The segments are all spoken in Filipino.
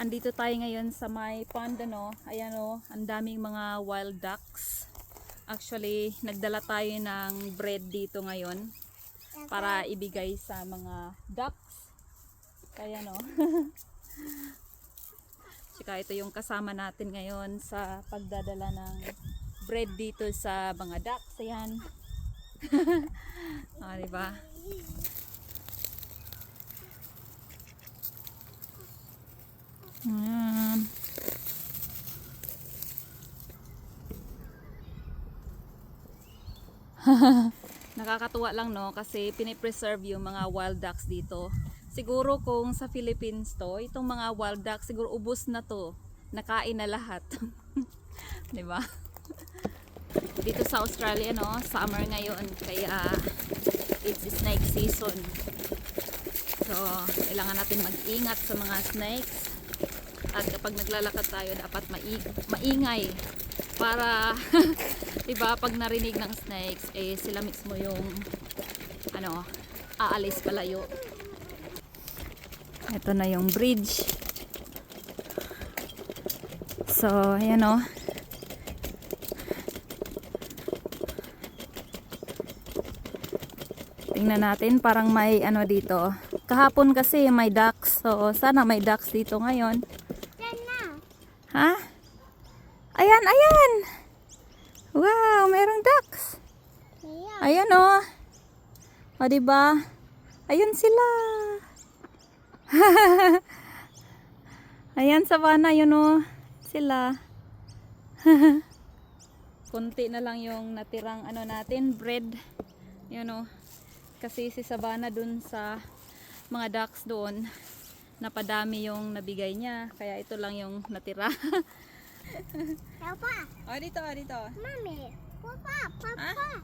Andito tayo ngayon sa may pond ano. Ayan o, ang daming mga wild ducks. Actually, nagdala tayo ng bread dito ngayon para ibigay sa mga ducks. Kaya no. Tsaka ito yung kasama natin ngayon sa pagdadala ng bread dito sa mga ducks. Ayan. ah, diba? Ayan. Nakakatuwa lang no kasi pinipreserve yung mga wild ducks dito. Siguro kung sa Philippines to, itong mga wild ducks siguro ubos na to. Nakain na lahat. 'Di ba? Dito sa Australia no, summer ngayon kaya it's snake season. So, kailangan natin mag-ingat sa mga snakes. At kapag naglalakad tayo, dapat mai- maingay para 'di pag narinig ng snakes eh sila mismo yung ano aalis palayo. Ito na yung bridge. So ayan o tingnan natin parang may ano dito kahapon kasi may ducks so sana may ducks dito ngayon ha ayan ayan wow merong ducks. Ayan o. O, diba? Ayan sila. Ayan, savana, yun o. Sila. Kunti na lang yung natirang ano natin, bread. Yun o. Kasi si Savannah dun sa mga ducks doon, napadami yung nabigay niya. Kaya ito lang yung natira. Papa. o, dito, o, dito. Mami. Papa. Papa.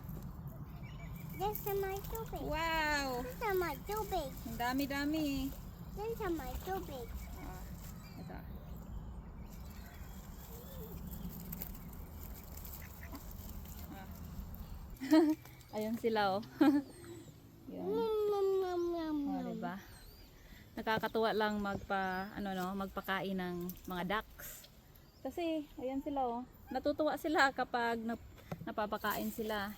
Yan sa may tubig. Wow! Yan sa may tubig. Ang dami-dami. Yan sa may tubig. Ah, ito. Ah. Ayun sila oh. Yun. Nom, Oh, diba? Nakakatuwa lang magpa ano no, magpakain ng mga ducks. Kasi ayan sila oh. Natutuwa sila kapag nap- napapakain sila.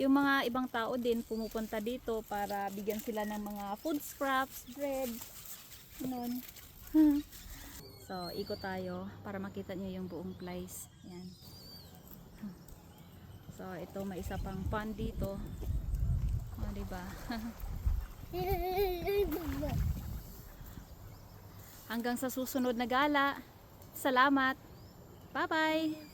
Yung mga ibang tao din pumupunta dito para bigyan sila ng mga food scraps, bread, ganun. so, ikot tayo para makita nyo yung buong place. Yan. So, ito may isa pang pond dito. O, diba? Hanggang sa susunod na gala. Salamat. Bye-bye.